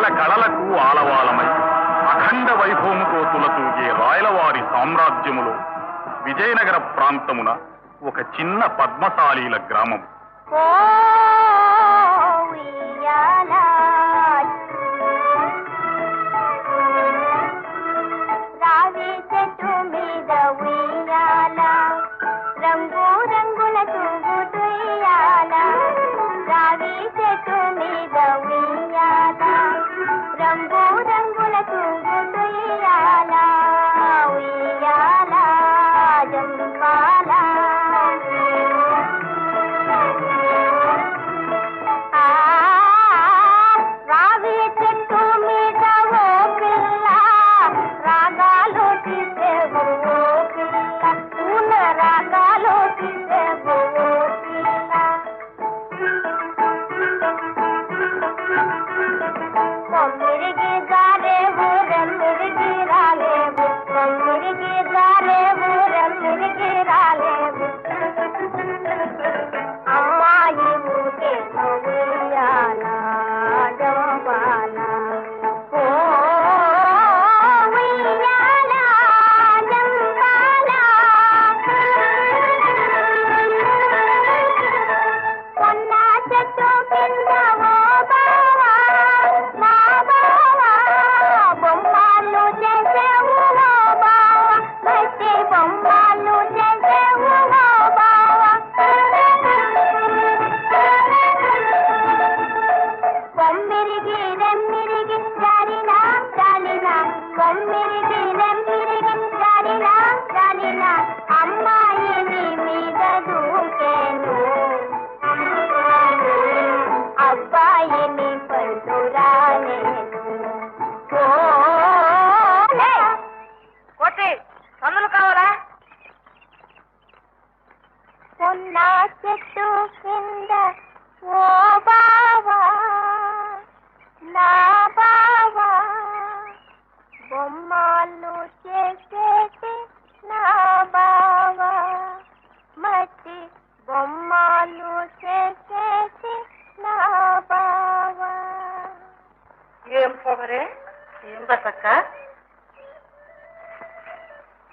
సకల కళలకు ఆలవాలమై అఖండ వైభవముతో తులతూగే రాయలవారి సామ్రాజ్యములో విజయనగర ప్రాంతమున ఒక చిన్న పద్మశాలీల గ్రామం.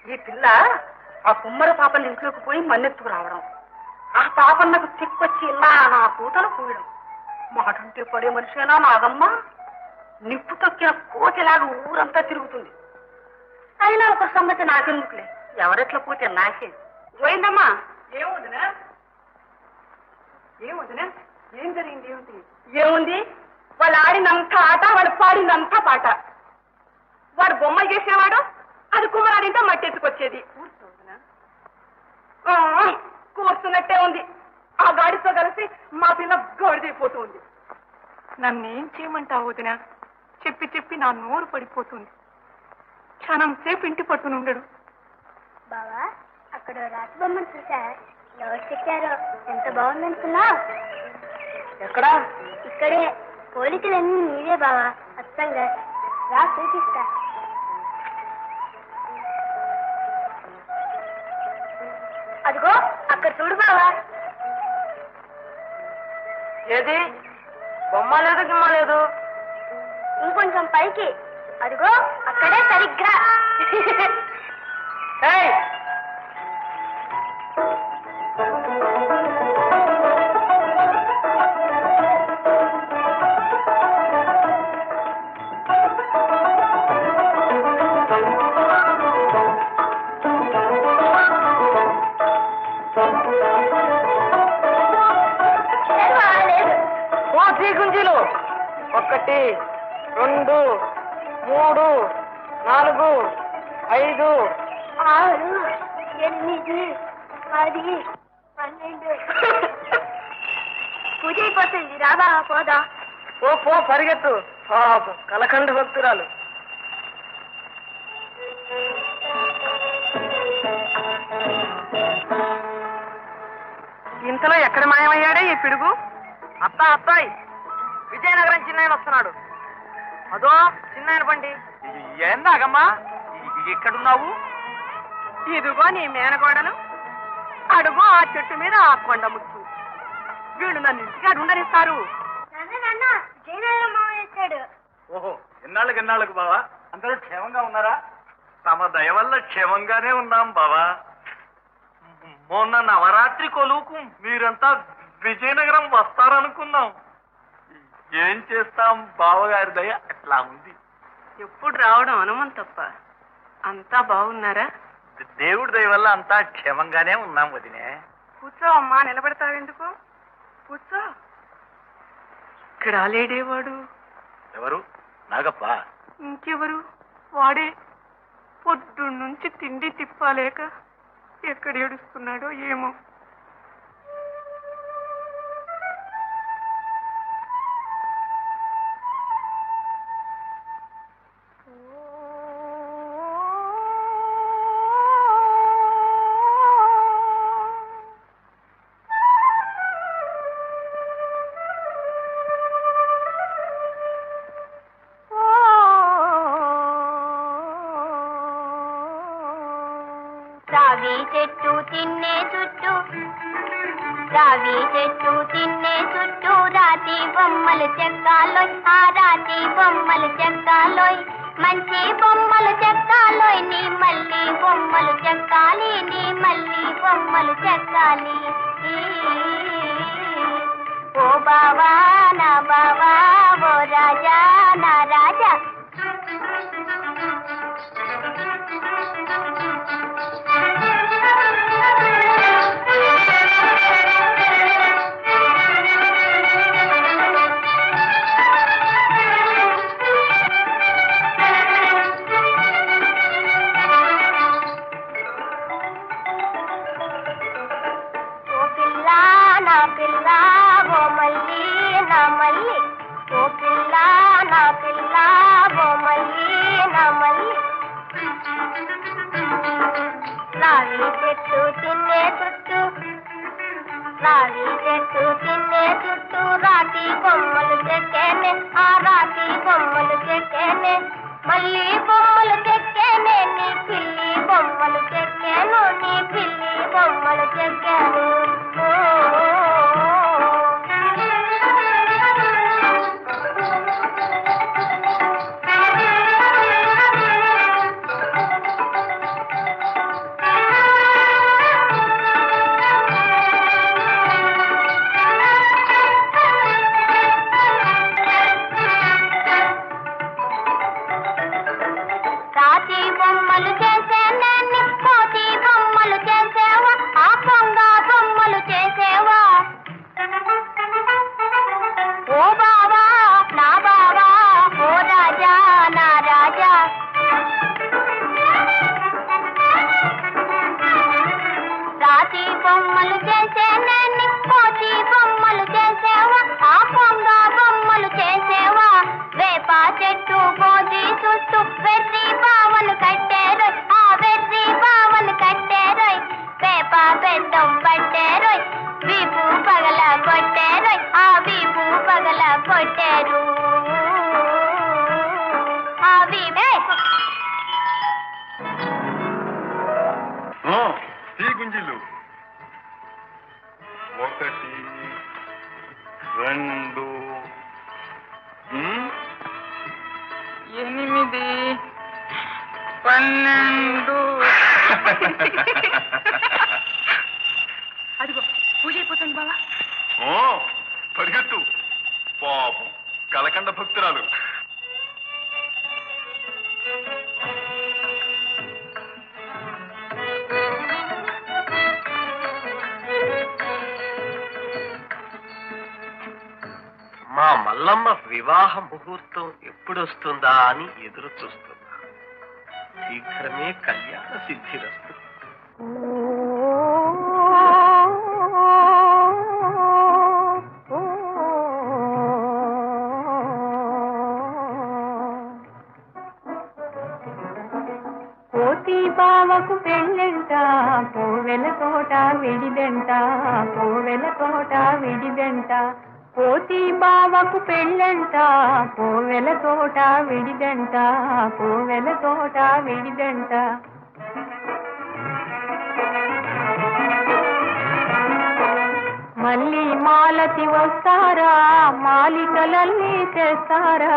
ఈ పిల్ల ఆ కుమ్మరి పాపని ఇంట్లోకి పోయి మన్నెత్తుకు రావడం. ఆ పాపన్నకు తిక్కొచ్చి ఇలా నా కూతలు పూయడం. మాటంటే పడే మనిషేనా నాగమ్మ? నిప్పు తొక్కిన కోతిలాగా ఊరంతా తిరుగుతుంది. అయినా ఒక సంగతి నాకెందుకులే? ఎవరెట్లా పోతే నాకే? పోయిందమ్మా. ఏముందినా? ఏముందినా? ఏం జరిగింది ఏమిటి? ఏముంది? వాళ్ళు ఆడినంత ఆట వాడు పాడినంత పాట. వాడు బొమ్మలు చేసేవాడు? అది కుమ్మరాడింటే మట్టి ఎత్తుకొచ్చేది ఆ, కూర్చున్నట్టే ఉంది. ఆ గాడితో కలిసి మా పిల్ల గడిదైపోతుంది. నన్నేం చేయమంటావు వదిన? చెప్పి చెప్పి నా నోరు పడిపోతుంది. క్షణం సేపు ఇంటి పట్టునుండడు బావా అక్కడ రాతి బొమ్మను చూసా. ఎవరు చెక్కారో ఎంత బాగుందనుకున్నావు ఎక్కడా? ఇక్కడే. పోలికలన్నీ నీవే బావా. అచ్చంగా. రా చూపిస్తా. అదిగో అక్కడ చూడు బావా. ఏది? బొమ్మ లేదు గిమ్మ లేదు? ఇంకొంచెం పైకి. అదిగో అక్కడే సరిగ్గా. ఐదు ఆరు ఎనిమిది పది పన్నెండు. పూజ అయిపోతుంది. రా బావా పోదా? ఓ పో పరిగెత్తు. పాపం కలకండ భక్తురాలు. ఇంతలో ఎక్కడ మాయమయ్యాడే ఈ పిడుగు? అత్త అత్తాయి. విజయనగరం చిన్నాయన వస్తున్నాడు. అదో చిన్నాయన బండి. ఏందాగమ్మా? ఎక్కడున్నావు? ఇదిగో నీ మేనగోడలు. అడుగు ఆ చెట్టు మీద ఆ కొండ ముచ్చు వీళ్ళు నన్ను ఇంటికాడు ఉండనిస్తారు ఓహో ఎన్నాళ్ళకి ఎన్నాళ్ళకు బావా? అందరూ క్షేమంగా ఉన్నారా? తమ దయ వల్ల క్షేమంగానే ఉన్నాం బావా. మొన్న నవరాత్రి కొలువుకు మీరంతా విజయనగరం వస్తారనుకున్నాం. ఏం చేస్తాం? బావగారి దయ అట్లా ఉంది. ఎప్పుడు రావడం అనుమం తప్ప. అంతా బాగున్నారా? దేవుడి దయ వల్ల అంతా క్షేమంగానే ఉన్నాం వదినే. కూర్చో అమ్మా నిలబడతావెందుకు? కూర్చో. ఇక్కడ లేడేవాడు? ఎవరు? నాగప్ప. ఇంకెవరు? వాడే. పొద్దున్నుంచి తిండి తిప్పాలేక ఎక్కడ ఏడుస్తున్నాడో ఏమో. రావి చెట్టు తిన్నే చుట్టూ. రావి చెట్టు తిన్నే చుట్టూ. రాతి బొమ్మలు చెక్కాలోయ్. ఆ రాతి బొమ్మలు చెక్కాలోయ్. మంచి బొమ్మలు చెక్కాలోయ్. నీ మళ్ళీ బొమ్మలు చెక్కాలి. నీ మళ్ళీ బొమ్మలు చెక్కాలి. ఓ బావా నా బావా ఓ రాజా రాజా. పిల్ల ఓ మల్లి నా మల్లి ఓ పిల్ల నా పిల్ల ఓ మల్లి నా మల్లి రావి చెట్టు తిన్నే చుట్టూ రావి చెట్టు తిన్నే చుట్టూ రాతి బొమ్మలు చెక్కేనే ఆ రాతి బొమ్మలు చెక్కేనే మళ్ళీ బొమ్మలు చెక్కేనే నీ పిల్లి బొమ్మలు చెక్కాను నీ పిల్లి బొమ్మలు చెక్కాను ఓ బొమ్మలు గుంజిలు ఒకటి రెండు ఎనిమిది పన్నెండు. అదిగో పూజ అయిపోతుంది బావా. ఓ పరిగెత్తు. పాపం కలకండ భక్తురాలు. మా మల్లమ్మ వివాహ ముహూర్తం ఎప్పుడొస్తుందా అని ఎదురు చూస్తున్నా శీఘ్రమే కళ్యాణ సిద్ధిరస్తు కోతి బావకు పెళ్ళంట పోవెల తోట విడిదంట పోవెల తోట విడిదంట. కోతి బావకు పెళ్ళంట పోవెల తోట విడిదంట పోవెల తోట విడిదంట. మళ్ళీ మాలతి వస్తారా మాలికలన్నీ తెస్తారా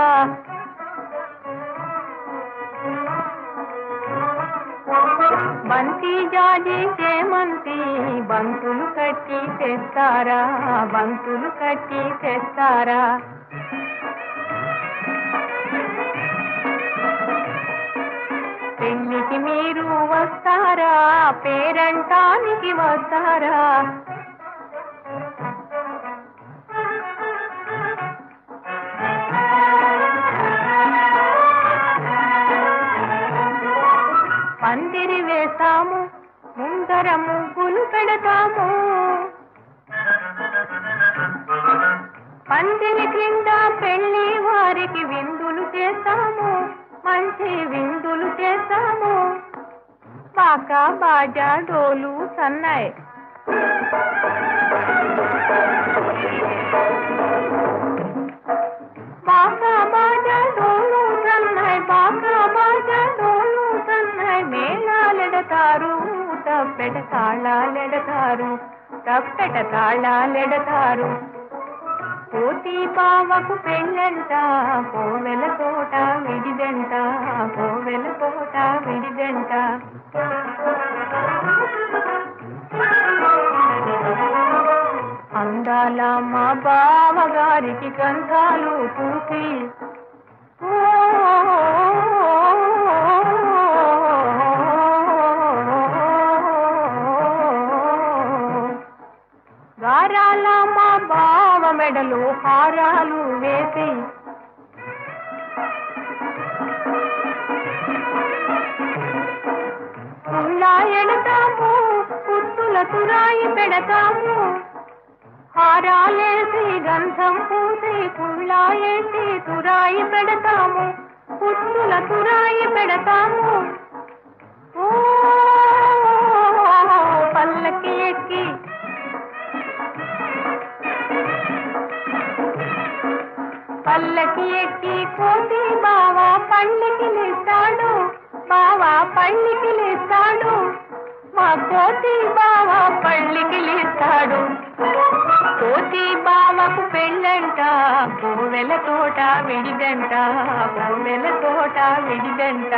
బంతి జాజితే మంతి బంతులు కట్టి తెస్తారా? బంతులు కట్టి తెస్తారా? పెళ్ళికి మీరు వస్తారా? పేరంటానికి వస్తారా? ముందర ముగ్గులు పెడతాము. పందిరి క్రింద పెళ్ళి వారికి విందులు చేస్తాము మంచి విందులు చేస్తాము. పాక బాజా డోలు సన్నాయి. బాకా బాజా డోలు సన్నాయి. బాకా బాజా డోలు సన్నాయి. మేళాలెడతారు తప్పెట తాళాలెడతారు తప్పెట తాళాలెడతారు పోతి పావకు పెళ్ళంట కోవెల తోట విడిదంట కోవెల తోట విడిదంట. అందాల మా బావగారికి గంధాలు పూసి మెడలు హారాలు వేసి. ఎడతాము కుత్తుల తురాయి పెడతాము. హారాలేసి గంధం పూసి కుళ్ళాయేసి తురాయి పెడతాము కుత్తుల తురాయి పెడతాము. తోట విడిదంట కోవెల తోట విడిదంట.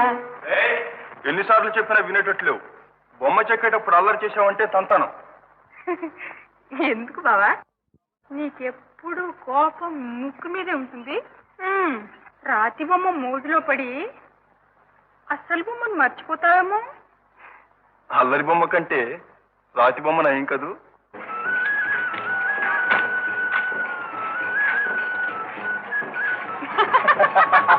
ఎన్నిసార్లు చెప్పినా వినేటట్లేవు. బొమ్మ చెక్కేటప్పుడు అల్లరి చేసావంటే తంతాను. ఎందుకు బావా? నీకెప్పుడు కోపం ముక్కు మీదే ఉంటుంది? రాతి బొమ్మ మోజులో పడి అస్సలు బొమ్మను మర్చిపోతావేమో? అల్లరి బొమ్మ కంటే రాతి బొమ్మ నయం కదూ?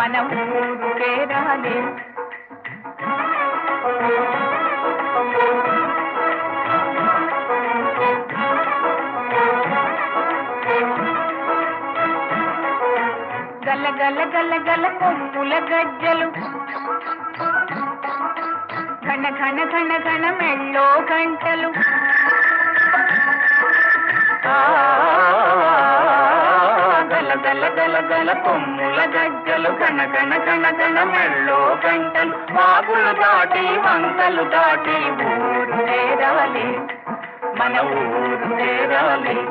మనం ఊరు చేరాలి గల గల గల గల కొమ్ముల గజ్జలు. ఘన ఘన ఘన ఘన మెళ్ళో గంటలు. ఆ, గల గల గల గల కొమ్ముల గగ్గలు గణ గణ గణ గణ మెళ్ళో గంటలు. వాగులు దాటి వంకలు దాటి ఊరు చేరాలి. మన ఊరు చేరాలి.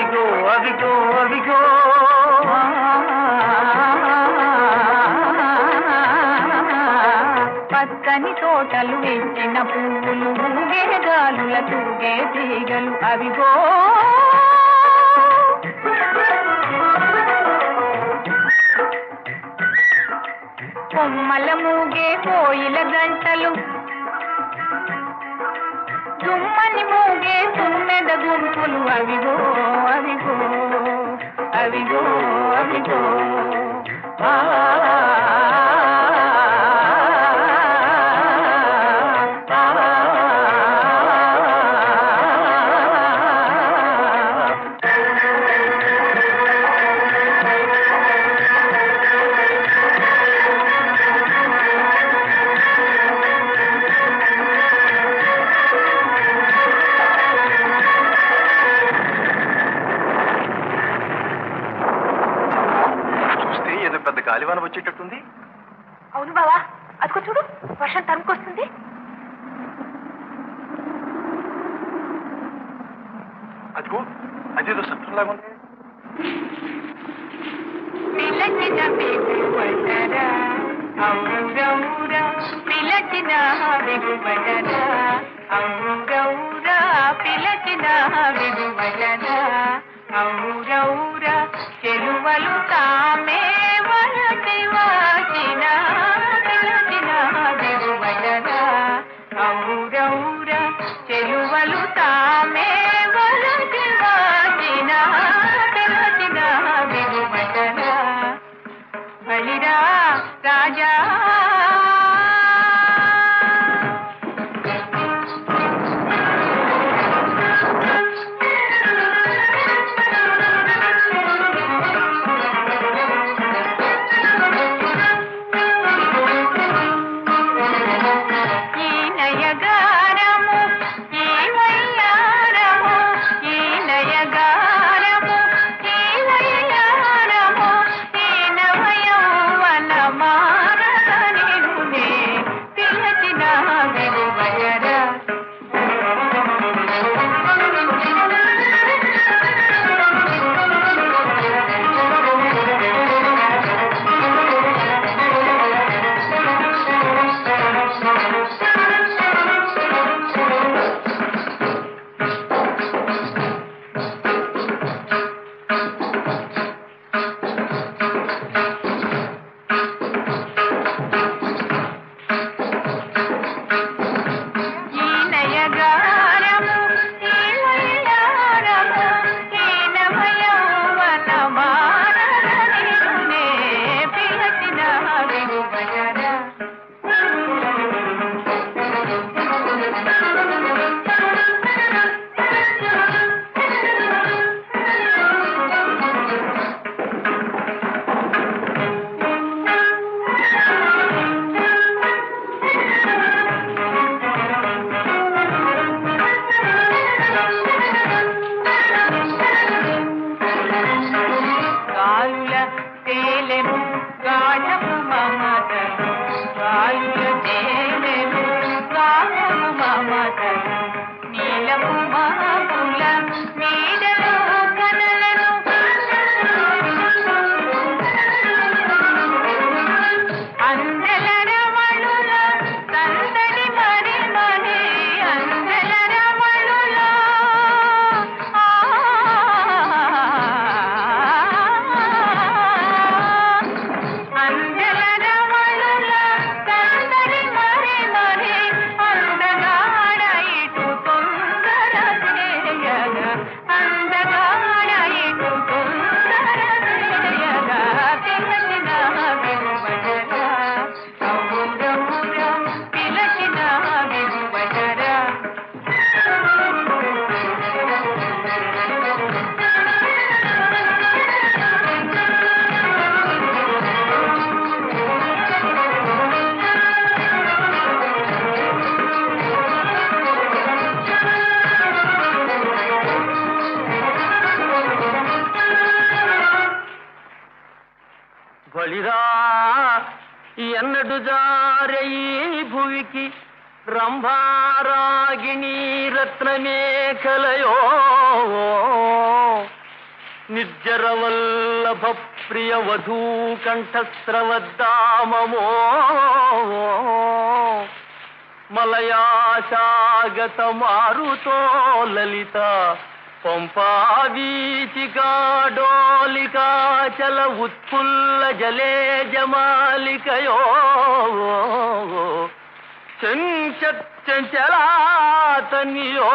అదిగో అదిగో అదిగో. పచ్చని తోటలు వెచ్చిన పువ్వులు ఊగే గాలుల తూగే తీగలు అవిగో కొమ్మల మూగే కోయిల గంటలు తుమ్మని మూగే తుమ్మ తుమ్మెద గుంపులు అవిగో అవిగో అవిగో అవిగో. ఆ వర్షం తరుముకొస్తుంది అదిగో అదేదో ఉంది. పిలచిన పిలచిన చెలువలు తామే వలసి వాచిన రాజా రంభారాగిణి రంభారాగిణి రత్నమేఖలయో నిర్జరవల్లభ ప్రియ వధూ కంఠస్రవద్దామో మలయాశాగత మారుతో లలిత పంపావీచికా ఉత్ఫుల్ల జలే జమాలికయో చంచలాతనియో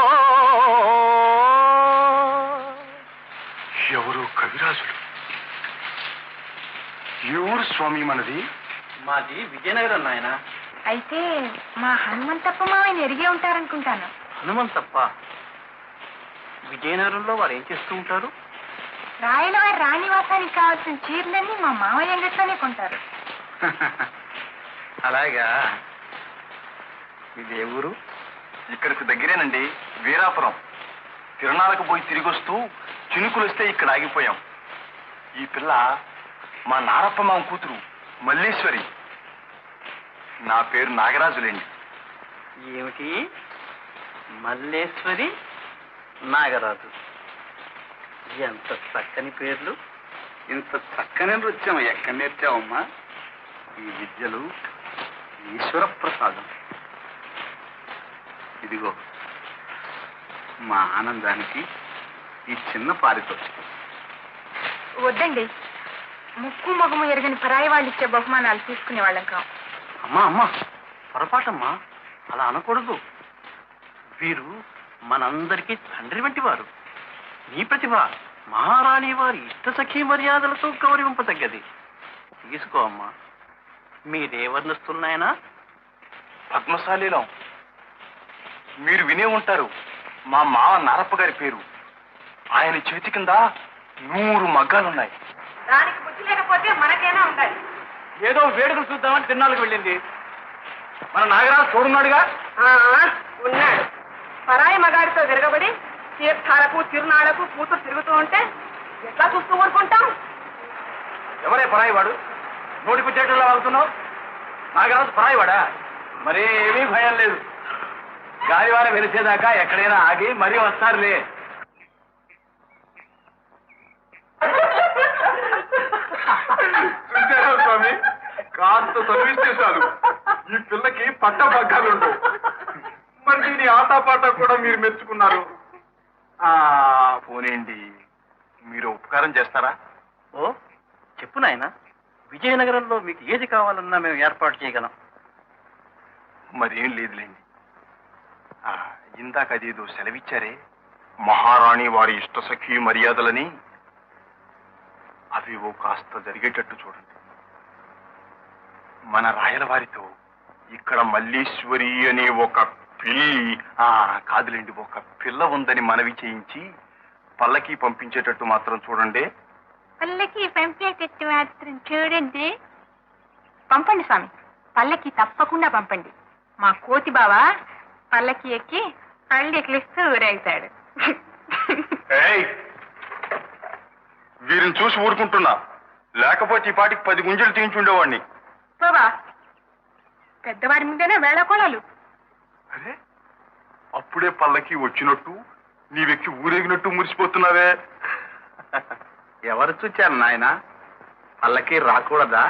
ఎవరు కవిరాజులు? ఏ ఊరు స్వామి మనది? మాది విజయనగరం నాయన. అయితే మా హనుమంతప్ప మావయ్య ఎరిగే ఉంటారనుకుంటాను. హనుమంతప్ప? విజయనగరంలో వారు ఏం చేస్తూ ఉంటారు? రాయల వారి రాణివాసానికి కావాల్సిన చీరలన్నీ మా మావయ్య అంగట్లోనే కొంటారు. అలాగా. ఇది ఏ ఊరు? ఇక్కడికి దగ్గరేనండి వీరాపురం. తిరునాళ్ళకు పోయి తిరిగి వస్తూ చినుకులు వస్తే ఇక్కడ ఆగిపోయాం. ఈ పిల్ల మా నారప్ప మామ కూతురు మల్లేశ్వరి. నా పేరు నాగరాజులేండి. ఏమిటి? మల్లేశ్వరి నాగరాజు. ఎంత చక్కని పేర్లు. ఇంత చక్కని నృత్యం ఎక్కడ నేర్చావమ్మా? ఈ విద్యలు ఈశ్వర ప్రసాదం ఇదిగో మా ఆనందానికి ఈ చిన్న పారితోషికం. వద్దండి. ముక్కు మగము ఎరగని పరాయి వాళ్ళు ఇచ్చే బహుమానాలు తీసుకునే వాళ్ళం కాం. అమ్మా అమ్మా పొరపాటమ్మా. అలా అనకూడదు. వీరు మనందరికీ తండ్రి వంటి వారు. నీ ప్రతిభ మహారాణి వారి ఇష్ట సఖీ మర్యాదలతో గౌరవింపతగ్గది. తీసుకో అమ్మా. మీరే వర్ణిస్తున్నాయనా పద్మశాలీలం. మీరు వినే ఉంటారు. మా మావ నారప్ప గారి పేరు. ఆయన చేతి కింద నూరు మగ్గాలున్నాయి. దానికి బుద్ధి లేకపోతే మనకైనా ఉండాలి? ఏదో వేడుకలు చూద్దామని తిన్నాళ్ళకి వెళ్ళింది. మన నాగరాజు తోడున్నాడుగా? ఆ, ఉన్నాడు. పరాయి మగాడితో విరగబడి తీర్థాలకు తిరునాళ్ళకు కూతురు తిరుగుతూ ఉంటే ఎట్లా చూస్తూ ఊరుకుంటాం? ఎవరే పరాయివాడు? నోటికి చెట్టులా వాగుతున్నావు? నాగరాజు పరాయివాడా? మరి ఏమీ భయం లేదు. గాలివారం వెలిసేదాకా ఎక్కడైనా ఆగి మరీ వస్తారులే. చూసారా స్వామి? కాస్త చాలు ఈ పిల్లకి పట్ట పగ్గాలుండు మరి దీని ఆటపాట కూడా మీరు మెచ్చుకున్నారు. ఆ పోనేండి మీరు ఉపకారం చేస్తారా? ఓ చెప్పు నాయనా. విజయనగరంలో మీకు ఏది కావాలన్నా మేము ఏర్పాటు చేయగలం. మరేం లేదులేండి. ఇందాక అదేదో సెలవిచ్చారే. మహారాణి వారి ఇష్ట సఖి మర్యాదలని. అవి ఓ కాస్త జరిగేటట్టు చూడండి. మన రాయల వారితో ఇక్కడ మల్లీశ్వరి అనే ఒక పిల్లి ఆ కాదులేండి ఒక పిల్ల ఉందని మనవి చేయించి పల్లకి పంపించేటట్టు మాత్రం చూడండి. పల్లకి పంపేటట్టు మాత్రం చూడండి. పంపండి స్వామి పల్లకి తప్పకుండా పంపండి. మా కోతి బావా పల్లకి ఎక్కి కళ్ళు ఎక్కిలిస్తూ ఊరేగుతాడు. ఏయ్! వీరిని చూసి ఊరుకుంటున్నా. లేకపోతే ఈ పాటికి పది గుంజలు తీయించుండేవాడిని బాబా పెద్దవాడి మీదనే వేళకోళాలు. అరే అప్పుడే పల్లకి వచ్చినట్టు నీవెక్కి ఊరేగినట్టు మురిసిపోతున్నావే. ఎవరు చూచారు నాయన? పల్లకి రాకూడదా?